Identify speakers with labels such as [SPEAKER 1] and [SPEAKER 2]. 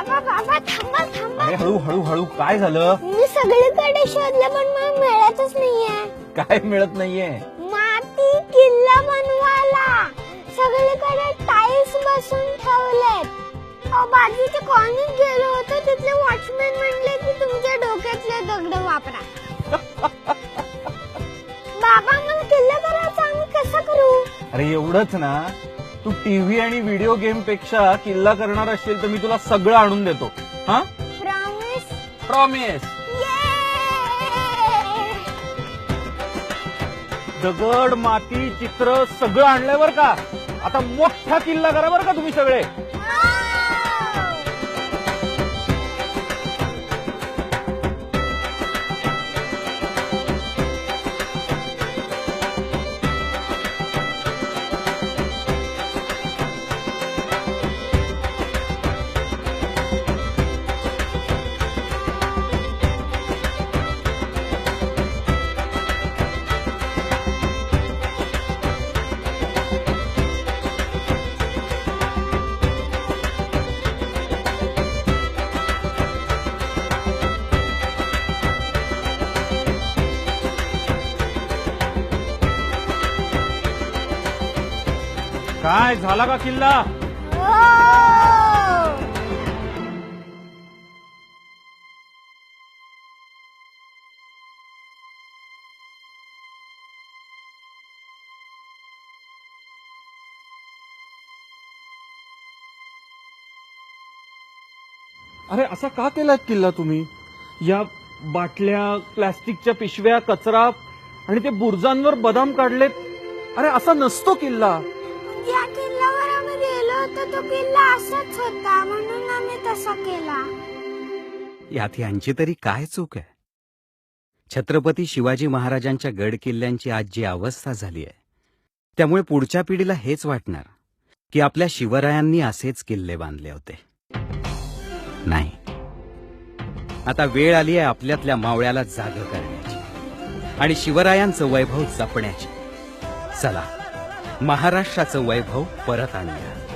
[SPEAKER 1] बाबा बाबा थांबा थांबा.
[SPEAKER 2] अरे हळू हळू हळू. काय झालं?
[SPEAKER 1] मी सगळीकडे शोधलं पण मला मिळतच नाहीये.
[SPEAKER 2] काय मिळत नाहीये?
[SPEAKER 1] माती किल्ला बनवायला. सगळीकडे टाईल्स बसून ठेवलेत. अहो, बाजूच्या कॉलनीत गेलो होतो तिथले वॉचमॅन म्हणले की तुमच्या डोक्यातले दगड वापरा. बाबा मला किल्ला करायचा आम्ही कसं करू?
[SPEAKER 2] अरे एवढंच ना. तू टीव्ही आणि व्हिडिओ गेमपेक्षा किल्ला करणार असेल तर मी तुला सगळं आणून देतो. हा?
[SPEAKER 1] प्रॉमिस
[SPEAKER 2] प्रॉमिस दगड माती चित्र सगळं आणलंय बर का? आता मोठा किल्ला करा बरं का तुम्ही सगळे. काय झाला का किल्ला? अरे असा का केलात किल्ला तुम्ही? या बाटल्या प्लास्टिकच्या पिशव्या कचरा आणि ते बुरजांवर बदाम काढलेत? अरे असा नसतो किल्ला.
[SPEAKER 1] तो किल्ला असाच होता म्हणून आम्ही तसा केला.
[SPEAKER 3] यात यांची तरी काय चूक आहे? छत्रपती शिवाजी महाराजांच्या गड किल्ल्यांची आज जी अवस्था झाली आहे त्यामुळे पुढच्या पिढीला हेच वाटणार की आपल्या शिवरायांनी असेच किल्ले बांधले होते. नाही. आता वेळ आली आहे आपल्यातल्या मावळ्याला जाग करण्याची आणि शिवरायांचं वैभव जपण्याची. चला महाराष्ट्राचं वैभव परत आणूया.